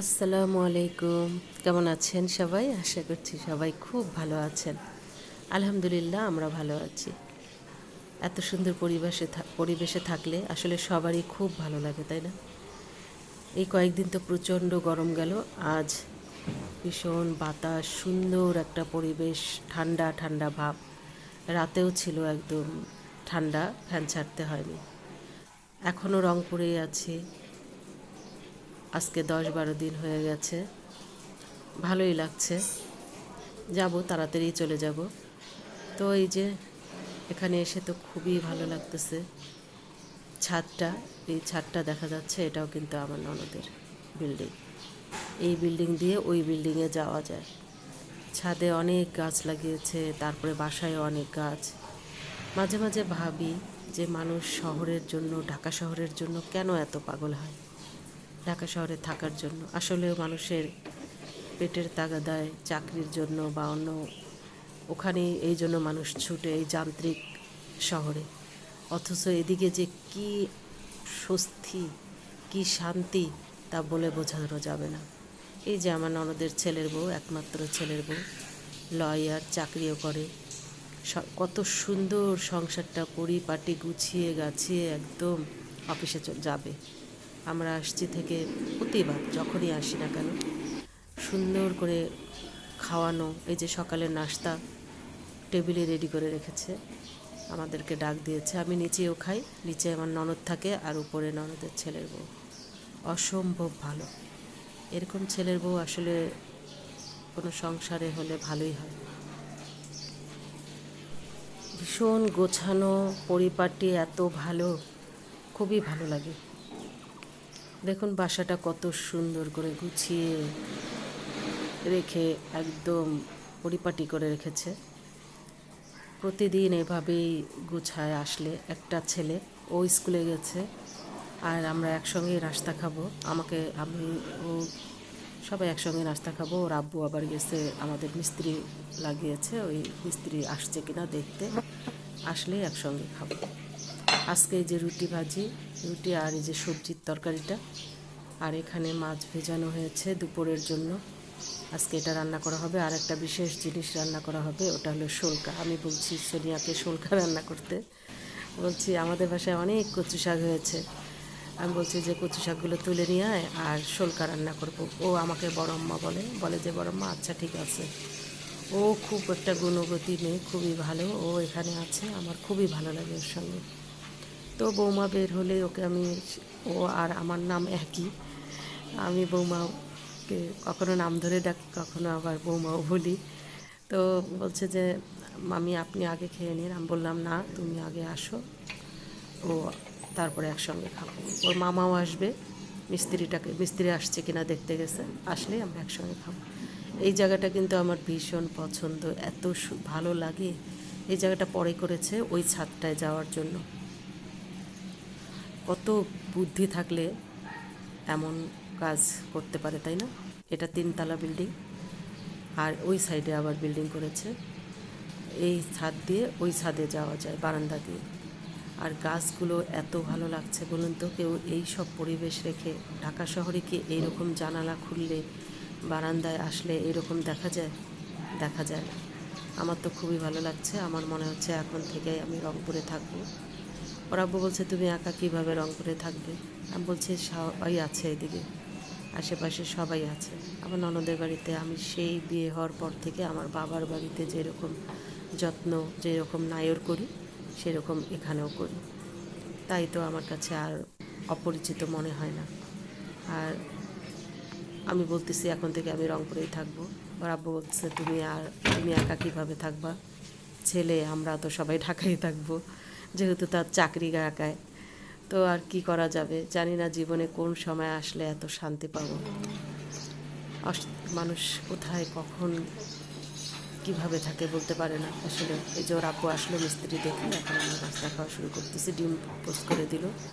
আসসালামু আলাইকুম। কেমন আছেন সবাই? আশা করছি সবাই খুব ভালো আছেন। আলহামদুলিল্লাহ, আমরা ভালো আছি। এত সুন্দর পরিবেশে পরিবেশে থাকলে আসলে সবারই খুব ভালো লাগে, তাই না? এই কয়েকদিন তো প্রচণ্ড গরম গেল। আজ ভীষণ বাতাস, সুন্দর একটা পরিবেশ, ঠান্ডা ঠান্ডা ভাব। রাতেও ছিল একদম ঠান্ডা, ফ্যান ছাড়তে হয়নি। এখনও রংপুরেই আছি। আজকে দশ বারো দিন হয়ে গেছে। ভালোই লাগছে। যাব, তাড়াতাড়ি চলে যাব। তো এই যে, এখানে এসে তো খুবই ভালো লাগতেছে। ছাদটা, এই ছাদটা দেখা যাচ্ছে, এটাও কিন্তু আমার ননদের বিল্ডিং। এই বিল্ডিং দিয়ে ওই বিল্ডিংয়ে যাওয়া যায়। ছাদে অনেক গাছ লাগিয়েছে, তারপরে বাসায় অনেক গাছ। মাঝে মাঝে ভাবি যে, মানুষ শহরের জন্য, ঢাকা শহরের জন্য কেন এত পাগল হয়? ঢাকা শহরে থাকার জন্য। আসলে মানুষের পেটের তাগাদায় চাকরির জন্য বা অন্য ওখানে এই জন্য মানুষ ছুটে এই যান্ত্রিক শহরে। অথচ এদিকে যে কি স্বস্তি, কি শান্তি তা বলে বোঝানো যাবে না। এই যে আমার ননদের ছেলের বউ, একমাত্র ছেলের বউ, লয়ার চাকরিও করে। কত সুন্দর সংসারটা পরিপাটি গুছিয়ে গাছিয়ে একদম অফিসে যাবে। আমরা আসছি থেকে প্রতিবার যখনই আসি না কেন। সুন্দর করে খাওয়ানো, এই যে সকালের নাস্তা, টেবিলে রেডি করে রেখেছে। আমাদেরকে ডাক দিয়েছে, আমি নিচেও খাই, নিচে আমার ননদ থাকে আর উপরে ননদের ছেলের বউ। অসম্ভব ভালো। এরকম ছেলের বউ আসলে কোনো সংসারে হলে ভালোই হয়। ভীষণ গোছানো, পরিপাটি, এত ভালো, খুবই ভালো লাগে। দেখুন বাসাটা কত সুন্দর করে গুছিয়ে রেখে একদম পরিপাটি করে রেখেছে। প্রতিদিন এভাবেই গুছায় আসলে একটা ছেলে, ও স্কুলে গেছে আর আমরা একসঙ্গেই নাস্তা খাব। আমাকে, আমি, ও সবাই একসঙ্গে নাস্তা খাব। ওর আব্বু আবার গেছে, আমাদের মিস্ত্রি লাগিয়েছে, ওই মিস্ত্রি আসছে কিনা দেখতে। আসলে একসঙ্গে খাব। আজকে এই যে রুটি ভাজি, রুটি আর এই যে সবজির তরকারিটা। আর এখানে মাছ ভেজানো হয়েছে দুপুরের জন্য। আজকে এটা রান্না করা হবে। আর একটা বিশেষ জিনিস রান্না করা হবে, ওটা হলো শোলকা। আমি বলছি সোনিয়াকে শোলকা রান্না করতে। বলছি, আমাদের বাসায় অনেক কচু শাক হয়েছে। আমি বলছি, যে কচু শাকগুলো তুলে নিয়ে আয় আর শোলকা রান্না করব। ও আমাকে বড়ম্মা বলে বলে যে বড়ম্মা আচ্ছা ঠিক আছে। ও খুব একটা গুণগতি মেয়ে খুবই ভালো। ও এখানে আছে, আমার খুবই ভালো লাগে ওর সঙ্গে। তো বৌমা বের হলে ওকে আমি ও আর আমার নাম একই। আমি বৌমাকে কখনো নাম ধরে ডাকি, কখনো আবার বৌমাও বলি। তো বলছে যে, মামি, আপনি আগে খেয়ে নিন। আমি বললাম, না, তুমি আগে আসো। ও তারপরে একসঙ্গে খাব। ওর মামাও আসবে। মিস্ত্রিটাকে, মিস্ত্রি আসছে কিনা দেখতে গেছে। আসলেই আমরা একসঙ্গে খাব। এই জায়গাটা কিন্তু আমার ভীষণ পছন্দ। এত ভালো লাগে। এই জায়গাটা পরে করেছে ওই ছাদটায় যাওয়ার জন্য। কত বুদ্ধি থাকলে এমন কাজ করতে পারে, তাই না? এটা তিনতলা বিল্ডিং, আর ওই সাইডে আবার বিল্ডিং করেছে। এই ছাদ দিয়ে ওই ছাদে যাওয়া যায়, বারান্দা দিয়ে। আর গাছগুলো এত ভালো লাগছে, বলুন তো, কেউ এই সব পরিবেশ রেখে ঢাকা শহরে কি এইরকম জানালা খুললে বারান্দায় আসলে এরকম দেখা যায়? দেখা যায় না। আমার তো খুবই ভালো লাগছে, আমার মনে হচ্ছে এখন থেকে আমি রংপুরে থাকব। ওর আব্বু বলছে, তুমি একা কীভাবে রং করে থাকবে? আমি বলছি, সবাই আছে এদিকে, আশেপাশে সবাই আছে। আমার ননদের বাড়িতে আমি সেই বিয়ে হওয়ার পর থেকে আমার বাবার বাড়িতে যেরকম যত্ন, যেরকম নায়র করি, সেরকম এখানেও করি। তাই তো আমার কাছে আর অপরিচিত মনে হয় না। আর আমি বলতেছি, এখন থেকে আমি রংপুরেই থাকব। ওর আব্বু বলছে তুমি আর, তুমি একা কীভাবে থাকবা? ছেলে, আমরা তো সবাই ঢাকায় থাকব। যেহেতু তার চাকরি গাকায় তো আর কি করা যাবে? জানি না জীবনে কোন সময় আসলে এত শান্তি পাব। মানুষ কোথায়, কখন, কীভাবে থাকে বলতে পারে না। আসলে এই যে ওর আপু আসলো মিস্ত্রি দেখে, এখন আমরা রাস্তা খাওয়া শুরু করতেছি, ডিম পোস্ট করে দিল।